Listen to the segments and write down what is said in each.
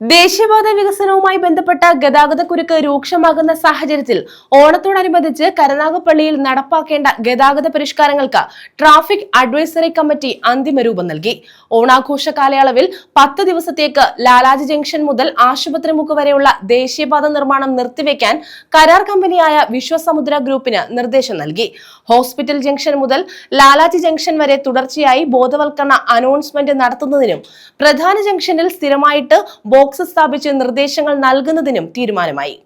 ദേശീയപാത വികസനവുമായി ബന്ധപ്പെട്ട ഗതാഗത കുരുക്ക് രൂക്ഷമാകുന്ന സാഹചര്യത്തിൽ ഓണത്തോടനുബന്ധിച്ച് കരുനാഗപ്പള്ളിയിൽ നടപ്പാക്കേണ്ട ഗതാഗത പരിഷ്കാരങ്ങൾക്ക് ട്രാഫിക് അഡ്വൈസറി കമ്മിറ്റി അന്തിമ രൂപം നൽകി. ഓണാഘോഷ കാലയളവിൽ പത്ത് ദിവസത്തേക്ക് ലാലാജി ജംഗ്ഷൻ മുതൽ ആശുപത്രി മുക്ക് വരെയുള്ള ദേശീയപാത നിർമ്മാണം നിർത്തിവെക്കാൻ കരാർ കമ്പനിയായ വിശ്വസമുദ്ര ഗ്രൂപ്പിന് നിർദ്ദേശം നൽകി. ഹോസ്പിറ്റൽ ജംഗ്ഷൻ മുതൽ ലാലാജി ജംഗ്ഷൻ വരെ തുടർച്ചയായി ബോധവൽക്കരണ അനൗൺസ്മെന്റ് നടത്തുന്നതിനും പ്രധാന ജംഗ്ഷനിൽ സ്ഥിരമായിട്ട് ബോക്സ് സ്ഥാപിച്ച് നിർദ്ദേശങ്ങൾ നൽകുന്നതിനും തീരുമാനമായി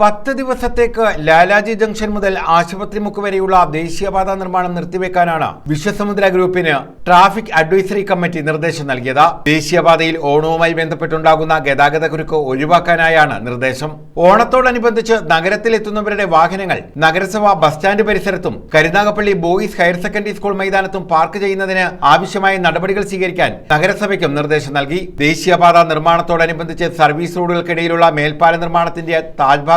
പത്ത് ദിവസത്തേക്ക് ലാലാജി ജംഗ്ഷൻ മുതൽ ആശുപത്രി മുക്ക് വരെയുള്ള ദേശീയപാത നിർമ്മാണം നിർത്തിവെക്കാനാണ് വിശ്വസമുദ്ര ഗ്രൂപ്പിന് ട്രാഫിക് അഡ്വൈസറി കമ്മിറ്റി നിർദ്ദേശം നൽകിയത്. ദേശീയപാതയിൽ ഓണവുമായി ബന്ധപ്പെട്ടുണ്ടാകുന്ന ഗതാഗത കുരുക്ക് ഒഴിവാക്കാനായാണ് നിർദ്ദേശം. ഓണത്തോടനുബന്ധിച്ച് നഗരത്തിലെത്തുന്നവരുടെ വാഹനങ്ങൾ നഗരസഭ ബസ് സ്റ്റാൻഡ് പരിസരത്തും Karunagappally boys higher secondary school മൈതാനത്തും park ചെയ്യുന്നതിന് ആവശ്യമായ നടപടികൾ സ്വീകരിക്കാൻ നഗരസഭയ്ക്കും നിർദ്ദേശം നൽകി. ദേശീയപാത നിർമ്മാണത്തോടനുബന്ധിച്ച് സർവീസ് റോഡുകൾക്കിടയിലുള്ള മേൽപ്പാല നിർമ്മാണത്തിന്റെ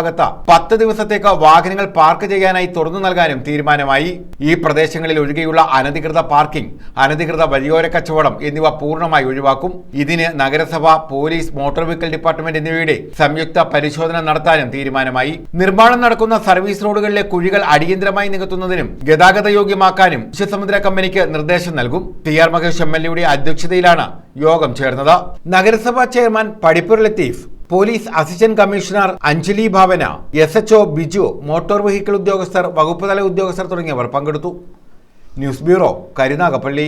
താഴ്ഭാഗത്ത് പത്ത് ദിവസത്തേക്ക് വാഹനങ്ങൾ പാർക്ക് ചെയ്യാനായി തുറന്നു നൽകാനും തീരുമാനമായി. ഈ പ്രദേശങ്ങളിൽ ഒഴികെയുള്ള അനധികൃത പാർക്കിംഗ് അനധികൃത വഴിയോര കച്ചവടം എന്നിവ പൂർണമായി ഒഴിവാക്കും. ഇതിന് നഗരസഭ പോലീസ് മോട്ടോർ വെഹിക്കിൾ ഡിപ്പാർട്ട്മെന്റ് എന്നിവയുടെ സംയുക്ത പരിശോധന നടത്താനും തീരുമാനമായി. നിർമ്മാണം നടക്കുന്ന സർവീസ് റോഡുകളിലെ കുഴികൾ അടിയന്തരമായി നികത്തുന്നതിനും ഗതാഗത യോഗ്യമാക്കാനും വിശ്വസമുദ്ര കമ്പനിക്ക് നിർദ്ദേശം നൽകും. T R Mahesh M L എയുടെ അധ്യക്ഷതയിലാണ് യോഗം ചേർന്നത്. നഗരസഭാ chairman Padippur Latheef police assistant commissioner Anjali Bhavana S H O Biju motor vehicle ഉദ്യോഗസ്ഥർ വകുപ്പ് തല ഉദ്യോഗസ്ഥർ തുടങ്ങിയവർ പങ്കെടുത്തു. News bureau Karunagappally.